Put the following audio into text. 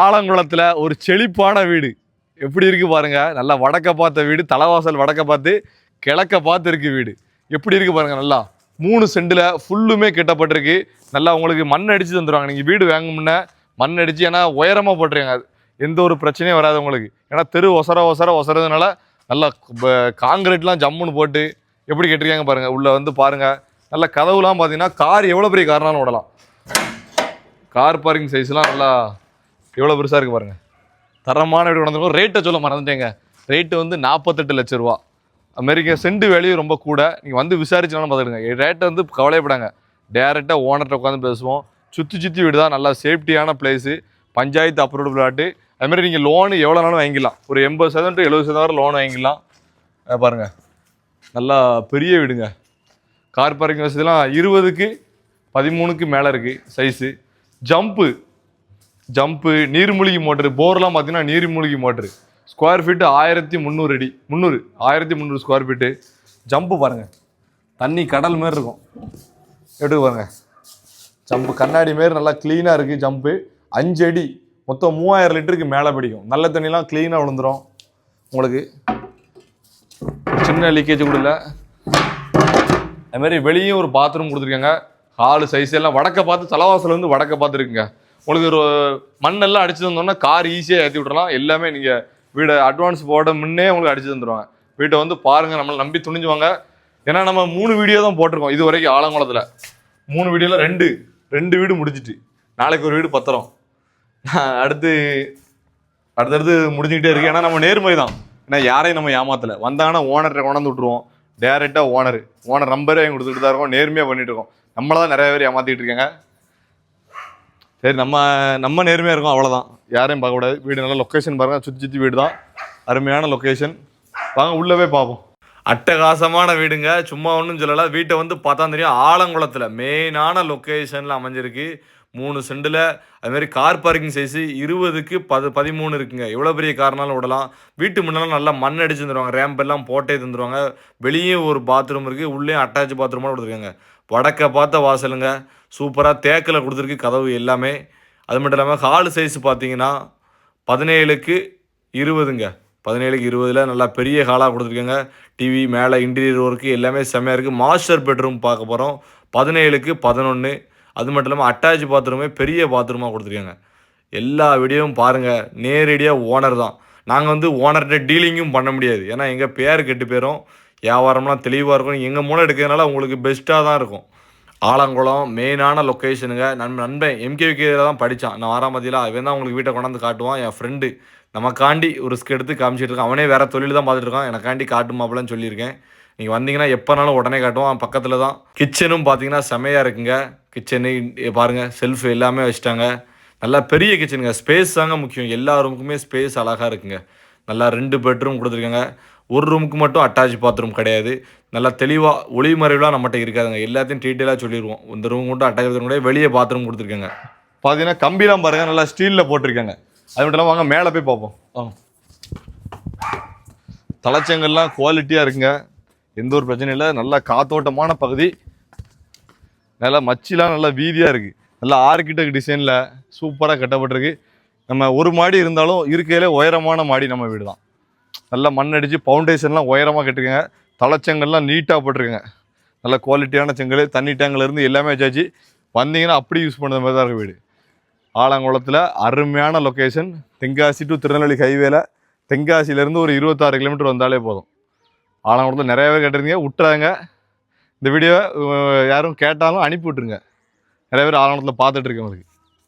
ஆலங்குளத்தில் ஒரு செழிப்பான வீடு. எப்படி இருக்குது பாருங்கள் நல்லா வடக்க பார்த்த வீடு தலைவாசல் வடக்க பார்த்து கிழக்க பார்த்து இருக்குது வீடு. எப்படி இருக்குது பாருங்கள் நல்லா? மூணு செண்டில் ஃபுல்லுமே கெட்டப்பட்டிருக்கு. நல்லா உங்களுக்கு மண் அடித்து தந்துடுவாங்க நீங்கள் வீடு வாங்க மண் அடித்து ஏன்னா உயரமாக போட்டுருங்க. எந்த ஒரு பிரச்சனையும் வராது உங்களுக்கு. ஏன்னா தெரு ஒசர ஒசர ஒசரதுனால நல்லா காங்கிரீட்லாம் ஜம்முன்னு போட்டு எப்படி கெட்டிருக்காங்க பாருங்கள் உள்ளே வந்து பாருங்கள் நல்ல கதவுலாம் பார்த்தீங்கன்னா கார் எவ்வளோ பெரிய கார்னாலும் விடலாம் கார் பார்க்கிங் சைஸ்லாம் நல்லா எவ்வளோ பெருசாக இருக்குது பாருங்கள் தரமான வீடு கொண்டு ரேட்டை சொல்ல மறந்துட்டேங்க. ரேட்டு வந்து நாற்பத்தெட்டு லட்ச ரூபா. அமெரிக்கா செண்டு வேலையும் ரொம்ப கூட. நீங்கள் வந்து விசாரிச்சாலும் பார்த்துடுங்க ரேட்டை வந்து கவலைப்படாங்க டேரெக்டாக ஓனர்கிட்ட உட்காந்து பேசுவோம். சுற்றி சுற்றி வீடு தான். நல்லா சேஃப்டியான பிளேஸு பஞ்சாயத்து அப்ரூவ்டு பிளாட்டு அதுமாதிரி நீங்கள் லோனு எவ்வளோ நாளும் வாங்கிக்கலாம். ஒரு எண்பது சதவீதம் டு எழுபது சதவீதம் லோன் வாங்கிக்கலாம். பாருங்கள் நல்லா பெரிய வீடுங்க. கார் பார்க்கிங் வசதிலாம் இருபதுக்கு பதிமூணுக்கு மேலே இருக்குது சைஸு ஜம்ப்பு ஜம்ப்பு நீர்மூழ்கி மோட்ரு போர்லாம் பார்த்தீங்கன்னா நீர்மூழ்கி மோட்ரு ஸ்கொயர் ஃபீட்டு ஆயிரத்தி முந்நூறு அடி முந்நூறு ஆயிரத்தி முந்நூறு ஸ்கொயர் ஃபீட்டு ஜம்ப்பு பாருங்கள் தண்ணி கடல் மாரி இருக்கும். எடுத்து பாருங்கள் ஜம்ப்பு கண்ணாடி மாரி நல்லா க்ளீனாக இருக்குது ஜம்ப்பு அஞ்சு அடி மொத்தம் மூவாயிரம் லிட்டருக்கு மேலே பிடிக்கும். நல்ல தண்ணிலாம் க்ளீனாக விழுந்துரும். உங்களுக்கு சின்ன லீக்கேஜ் கூட இல்லை. அதுமாரி வெளியும் ஒரு பாத்ரூம் கொடுத்துருக்காங்க. ஹாலு சைஸ் எல்லாம் வடக்க பார்த்து தலைவாசல் வந்து வடக்க பார்த்துருக்குங்க. உங்களுக்கு ஒரு மண்ணெல்லாம் அடிச்சு தந்தோம்னா கார் ஈஸியாக ஏற்றி விட்றலாம் எல்லாமே நீங்கள் வீடை அட்வான்ஸ் போட முன்னே உங்களுக்கு அடிச்சு தந்துடுவாங்க வீட்டை வந்து பாருங்கள் நம்மளை நம்பி துணிஞ்சுவாங்க. ஏன்னா நம்ம மூணு வீடியோ தான் போட்டிருக்கோம் இது வரைக்கும் ஆலங்குளத்தில். மூணு வீடியோவில் ரெண்டு ரெண்டு வீடு முடிஞ்சிட்டு. நாளைக்கு ஒரு வீடு பத்திரம். அடுத்து அடுத்தடுத்து முடிஞ்சுக்கிட்டே இருக்கு. ஏன்னா நம்ம நேர்மை தான். ஏன்னா யாரையும் நம்ம ஏமாத்தலை. வந்தாங்கன்னா ஓனர்கிட்ட கொண்டாந்து விட்ருவோம் டேரெக்டாக ஓனர் ஓனர் நம்பரே கொடுத்துட்டு தான் இருக்கோம். நேர்மையாக பண்ணிட்டு இருக்கோம். நம்மளை தான் நிறைய பேர் ஏமாற்றிட்டு இருக்காங்க. சரி நம்ம நம்ம நேர்மையாக இருக்கோம் அவ்வளோதான் யாரையும் பார்க்கக்கூடாது வீடு நல்ல லொக்கேஷன் பாருங்க. சுற்றி சுற்றி வீடு தான் அருமையான லொக்கேஷன் வாங்க உள்ளவே பார்ப்போம். அட்டகாசமான வீடுங்க. சும்மா ஒன்றும் சொல்லலை. வீட்டை வந்து பார்த்தா தெரியும். ஆலங்குளத்தில் மெயினான லொக்கேஷனில் அமைஞ்சிருக்கு. மூணு செண்டில் அதுமாரி கார் பார்க்கிங் சைஸு இருபதுக்கு பது பதிமூணு இருக்குங்க. எவ்வளோ பெரிய கார்னாலும் விடலாம் வீட்டு முன்னாலும் நல்லா மண் அடிச்சு தந்துருவாங்க. ரேம்ப் எல்லாம் போட்டே தந்துருவாங்க. வெளியே ஒரு பாத்ரூம் இருக்குது உள்ளேயும் அட்டாச் பாத்ரூமாக கொடுத்துருக்காங்க. வடக்க பார்த்த வாசலுங்க. சூப்பராக தேக்கில் கொடுத்துருக்கு கதவு எல்லாமே. அது மட்டும் இல்லாமல் ஹால் சைஸ் பார்த்தீங்கன்னா பதினேழுக்கு இருபதுங்க. பதினேழுக்கு இருபதில் நல்லா பெரிய ஹாலாக கொடுத்துருக்காங்க. டிவி மேலே இன்டீரியர் ஒர்க்கு எல்லாமே செம்மையாக இருக்குது மாஸ்டர் பெட்ரூம் பார்க்க போகிறோம் பதினேழுக்கு பதினொன்று அது மட்டும் இல்லாமல் அட்டாச் பாத்ரூமே பெரிய பாத்ரூமாக கொடுத்துருக்காங்க. எல்லா வீடியோவும் பாருங்கள் நேரடியாக ஓனர் தான். நாங்கள் வந்து ஓனர்கிட்ட டீலிங்கும் பண்ண முடியாது. ஏன்னா எங்கள் பேர் கெட்டு பேரும் வியாபாரம்லாம் தெளிவாக இருக்கும் எங்கள் மூலம் எடுக்கிறதுனால உங்களுக்கு பெஸ்ட்டாக தான் இருக்கும். ஆலங்குளம் மெயினான லொக்கேஷனுங்க நண்பன் நண்பன் எம்கேவிகேல தான் படித்தான் நான் வாராம மதியில் அவன் தான் உங்களுக்கு வீட்டை கொண்டாந்து காட்டுவான். என் ஃப்ரெண்டு நமக்காண்டி ஒரு ரிஸ்க் எடுத்து காமிச்சிட்டு இருக்கான். அவனே வேறு தொழில் தான் பார்த்துட்டு இருக்கான். எனக்காண்டி காட்டுமாப்பலன்னு சொல்லியிருக்கேன். நீங்கள் வந்தீங்கன்னா எப்போனாலும் உடனே காட்டுவான் பக்கத்தில் தான் கிச்சனும் பார்த்தீங்கன்னா செமையாக இருக்குங்க. கிச்சனு பாருங்கள் செல்ஃப் எல்லாமே வச்சுட்டாங்க. நல்லா பெரிய கிச்சனுங்க ஸ்பேஸ் தாங்க முக்கியம். எல்லா ரூமுக்குமே ஸ்பேஸ் அழகாக இருக்குங்க. நல்லா ரெண்டு பெட்ரூம் கொடுத்துருக்காங்க. ஒரு ரூமுக்கு மட்டும் அட்டாச் பாத்ரூம் கிடையாது. நல்லா தெளிவாக ஒளிமறைவுலாம் நம்மகிட்ட இருக்காதுங்க. எல்லாத்தையும் டீட்டெயிலாக சொல்லிடுவோம் இந்த ரூம் மட்டும் அட்டாச் பாத்ரூம் கூட வெளியே பாத்ரூம் கொடுத்துருக்காங்க. பார்த்தீங்கன்னா கம்பிலாம் பாருங்க. நல்லா ஸ்டீலில் போட்டிருக்காங்க. அது மட்டும் இல்லாமல் வாங்க மேலே போய் பார்ப்போம் வாங்க. தலைச்சங்கள்லாம் குவாலிட்டியாக இருக்குங்க. எந்த ஒரு பிரச்சனையும் இல்லை. நல்லா காத்தோட்டமான பகுதி. நல்லா மச்சிலாம் நல்லா வீதியாக இருக்குது நல்லா ஆர்கிடெக்ட் டிசைனில் சூப்பராக கட்டப்பட்டிருக்கு. நம்ம ஒரு மாடி இருந்தாலும் இருக்கையிலே உயரமான மாடி நம்ம வீடு தான். நல்லா மண் அடித்து ஃபவுண்டேஷன்லாம் உயரமாக கட்டிருக்கேங்க. தலைச்செங்கல்லாம் நீட்டாக போட்டிருக்காங்க. நல்ல குவாலிட்டியான செங்கல் தண்ணி டேங்கிலிருந்து எல்லாமே வச்சாச்சு வந்தீங்கன்னா அப்படி யூஸ் பண்ணுற மாதிரி தான் இருக்குது வீடு. ஆலங்குளத்தில் அருமையான லொக்கேஷன் தென்காசி டு திருநெல்வேலி ஹைவேல தென்காசியிலேருந்து ஒரு இருபத்தாறு கிலோமீட்டர் வந்தாலே போதும். ஆலங்குளத்தில் நிறைய பேர் கேட்டிருந்தீங்க. விட்டுறாங்க இந்த வீடியோ யாரும் கேட்டாலும் அனுப்பி விட்ருங்க நிறைய பேர் ஆலங்குளத்தில் பார்த்துட்டு இருக்கவங்களுக்கு